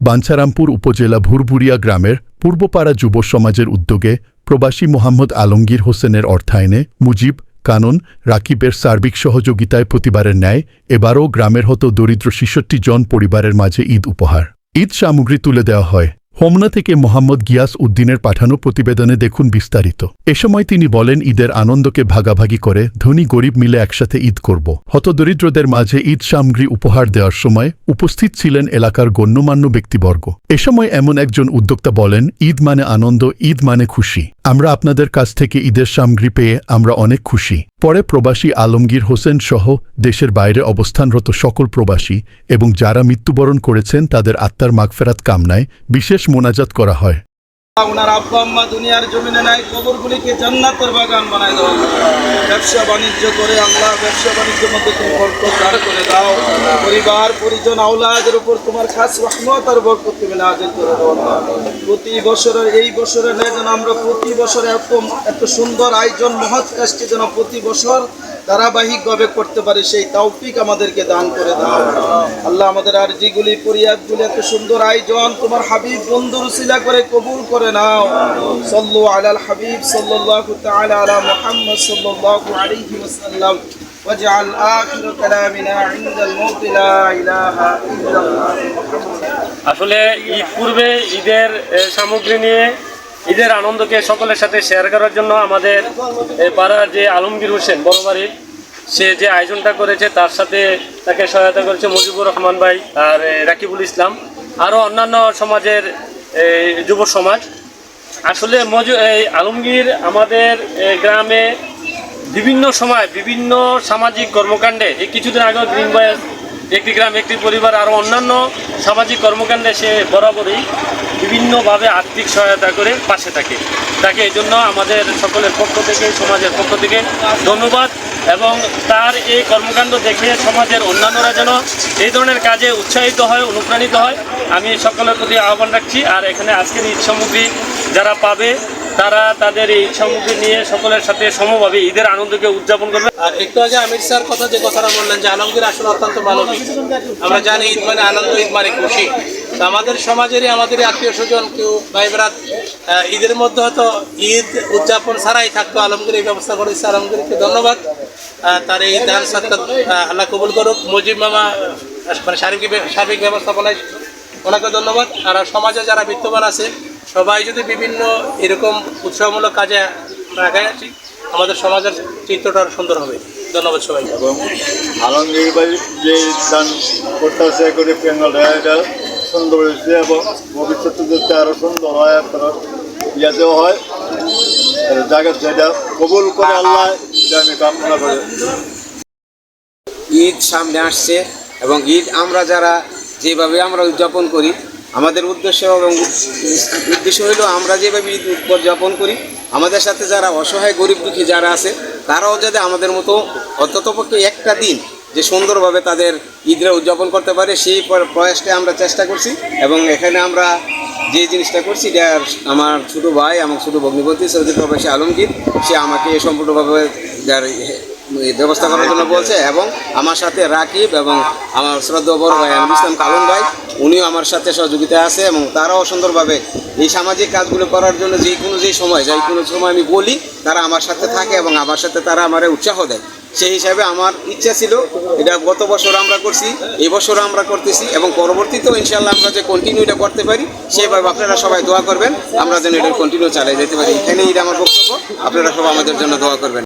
বাঞ্ছারামপুর উপজেলা ভুরভুরিয়া গ্রামের পূর্বপাড়া যুব সমাজের উদ্যোগে প্রবাসী মোহাম্মদ আলমগীর হোসেনের অর্থায়নে মুজিব, কানন, রাকিবের সার্বিক সহযোগিতায় প্রতিবারের ন্যায় এবারও গ্রামের হতো দরিদ্র ছেষট্টি জন পরিবারের মাঝে ঈদ উপহার। ঈদ সামগ্রী তুলে দেওয়া হয়। হোমনা থেকে মোহাম্মদ গিয়াস উদ্দিনের পাঠানো প্রতিবেদনে দেখুন বিস্তারিত। এ সময় তিনি বলেন, ঈদের আনন্দকে ভাগাভাগি করে ধনী গরিব মিলে একসাথে ঈদ করব। হতদরিদ্রদের মাঝে ঈদ সামগ্রী উপহার দেওয়ার সময় উপস্থিত ছিলেন এলাকার গণ্যমান্য ব্যক্তিবর্গ। এ সময় এমন একজন উদ্যোক্তা বলেন, ঈদ মানে আনন্দ, ঈদ মানে খুশি। আমরা আপনাদের কাছ থেকে ঈদের সামগ্রী পেয়ে আমরা অনেক খুশি। পরে প্রবাসী আলমগীর হোসেন সহ দেশের বাইরে অবস্থানরত সকল প্রবাসী এবং যারা মৃত্যুবরণ করেছেন তাদের আত্মার মাগফেরাত কামনায় বিশেষ মোনাজাত করা হয়। ওনার আব্বা আম্মা দুনিয়ার জমিনে নাই, কবরগুলিকে জান্নাতের বাগান বানায় দাও। ব্যবসা বাণিজ্য করে আল্লাহ ব্যবসা বাণিজ্যের মধ্যে তুমি বরকত দান করে দাও। পরিবার, পরিজন, আওলাদের উপর তোমার খাস রহমত আর বরকত তুমি নাজিল করে দাও প্রতি বছরের এই বছরের ন্যায় যেন আমরা প্রতি বছরে এত এত সুন্দর আয়োজন, মহৎ কাজটি যেন প্রতি বছর ধারাবাহিকভাবে করতে পারে সেই তৌফিক আমাদেরকে দান করে দাও আল্লাহ আমাদের আরজিগুলি পরিয়াদগুলি এত সুন্দর আয়োজন তোমার হাবিব বন্ধুর উসিলা করে কবুল করে নাও সাল্লু আলাল হাবিব সাল্লাল্লাহু তাআলা আলা মুহাম্মদ সাল্লাল্লাহু আলাইহি ওয়াসাল্লাম واجعل آخر كلامنا عند الموت لا إله إلا الله محمد আসলে ঈদ পূর্বে ঈদের এ, সামগ্রী নিয়ে ঈদের আনন্দকে সকলের সাথে শেয়ার করার জন্য আমাদের পাড়ার যে আলমগীর হোসেন বড় বাড়ির সে যে আয়োজনটা করেছে, তার সাথে তাকে সহায়তা করেছে মুজিবুর রহমান ভাই আর রাকিবুল ইসলাম আরও অন্যান্য সমাজের যুব সমাজ। আসলে মজু এই আলমগীর আমাদের গ্রামে বিভিন্ন সময় বিভিন্ন সামাজিক কর্মকাণ্ডে, এই কিছুদিন আগেও গ্রিন বয়েস একটি গ্রাম, একটি পরিবার আরও অন্যান্য সামাজিক কর্মকাণ্ডে সে বরাবরই বিভিন্নভাবে আর্থিক সহায়তা করে পাশে থাকে। তাকে এই জন্য আমাদের সকলের পক্ষ থেকে, সমাজের পক্ষ থেকে ধন্যবাদ এবং তার এই কর্মকাণ্ড দেখে সমাজের অন্যান্যরা যেন এই ধরনের কাজে উৎসাহিত হয়, অনুপ্রাণিত হয়। আমি সকলের প্রতি আহ্বান রাখছি। আর এখানে আজকের ঈদ সামগ্রী যারা পাবে, তারা তাদের এই সামগ্রী নিয়ে সকলের সাথে সমভাবে ঈদের আনন্দকে উদযাপন করবে। আর একটু আগে আমির স্যার কথা যে কথাটা বললেন যে আলমগীর আসলে অত্যন্ত মানবিক আমরা জানি ঈদ মানে আনন্দ, ঈদ মানে খুশি। তো আমাদের সমাজেরই, আমাদেরই আত্মীয় স্বজন, কেউ ভাই বেড়াত ঈদের মধ্যে হয়তো ঈদ উদযাপন ছাড়াই থাকতো। আলমগীর এই ব্যবস্থা করেছে, আলমগীরকে ধন্যবাদ। তার এই দান সাক্ষাৎ আল্লাহ কবুল করুক। মুজিব মামা মানে সার্বিক সার্বিক ব্যবস্থাপনায় ওনাকে ধন্যবাদ। আর সমাজে যারা বিত্তবান আছে সবাই যদি বিভিন্ন এরকম উৎসাহমূলক কাজে রাখায় আছি আমাদের সমাজের চিত্রটা আরও সুন্দর হবে। ধন্যবাদ সবাই এবং আলমগীর ভাই যে দান করতেছে করে প্যান্ডেলটা এটা সুন্দর হয়েছে এবং ভবিষ্যতে যাতে আরও সুন্দর হয় আপনারা ইয়াতেও হয়। জায়গা যেটা কবুল করে আল্লাহ এটা আমি কামনা করি। ঈদ সামনে আসছে এবং ঈদ আমরা যারা যেভাবে আমরা উদযাপন করি আমাদের উদ্দেশ্য এবং উদ্দেশ্য হলো আমরা যেভাবে ঈদ উদযাপন করি, আমাদের সাথে যারা অসহায়, গরিব দুঃখী যারা আছে, তারাও যাতে আমাদের মতো অন্ততপক্ষে একটা দিন যে সুন্দরভাবে তাদের ঈদরা উদযাপন করতে পারে, সেই প্র- প্রয়াসটা আমরা চেষ্টা করছি এবং এখানে আমরা যে জিনিসটা করছি, এটা আমার ছোটো ভাই এবং ছোটো ভগ্নিপতি সৌদি প্রবাসী আলমগীর, সে আমাকে সম্পূর্ণভাবে যার ব্যবস্থা করার জন্য বলছে এবং আমার সাথে রাকিব এবং আমার শ্রদ্ধা বড় ভাই আমির ইসলাম কালন ভাই, উনিও আমার সাথে সহযোগিতা আছে এবং তারাও সুন্দরভাবে এই সামাজিক কাজগুলো করার জন্য যে কোনো যে সময়, যে কোনো সময় আমি বলি, তারা আমার সাথে থাকে এবং আমার সাথে তারা আমার উৎসাহ দেয়। সেই হিসাবে আমার ইচ্ছা ছিল, এটা গত বছর আমরা করছি, এই বছর আমরা করতেছি এবং পরবর্তীতেও ইনশাল্লাহ আমরা যে কন্টিনিউ এটা করতে পারি, সেভাবে আপনারা সবাই দোয়া করবেন, আমরা যেন এটা কন্টিনিউ চালিয়ে যেতে পারি। এখানেই এটা আমার বক্তব্য, আপনারা সবাই আমাদের জন্য দোয়া করবেন।